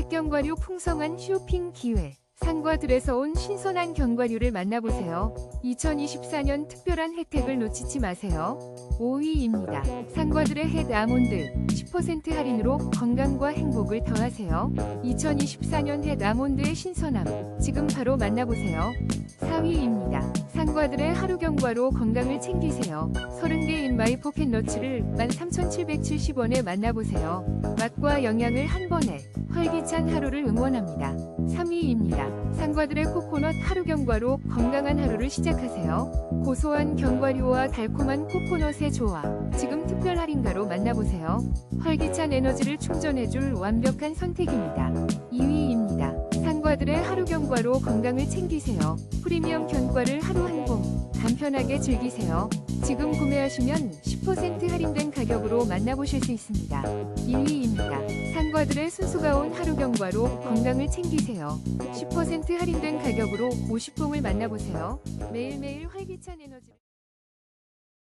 색경과류 풍성한 쇼핑 기회. 산과 들에서 온 신선한 견과류를 만나보세요. 2024년 특별한 혜택을 놓치지 마세요. 5위입니다. 산과들의 햇 아몬드 10% 할인으로 건강과 행복을 더하세요. 2024년 햇 아몬드의 신선함 지금 바로 만나보세요. 4위입니다. 산과들의 하루 경과로 건강을 챙기세요. 30개 인마이 포켓너츠를 13,770원에 만나보세요. 맛과 영양을 한 번에 활기찬 하루를 응원합니다. 3위입니다. 산과들의 코코넛 하루 경과로 건강한 하루를 시작하세요. 고소한 견과류와 달콤한 코코넛의 조화. 지금 특별 할인가로 만나보세요. 활기찬 에너지를 충전해줄 완벽한 선택입니다. 2위입니다. 산과들의 하루 견과로 건강을 챙기세요. 프리미엄 견과를 하루 한 봉. 간편하게 즐기세요. 지금 구매하시면 10% 할인된 가격으로 만나보실 수 있습니다. 1위입니다. 산과들의 순수가 온 하루 경과로 건강을 챙기세요. 10% 할인된 가격으로 50봉을 만나보세요. 매일매일 활기찬 에너지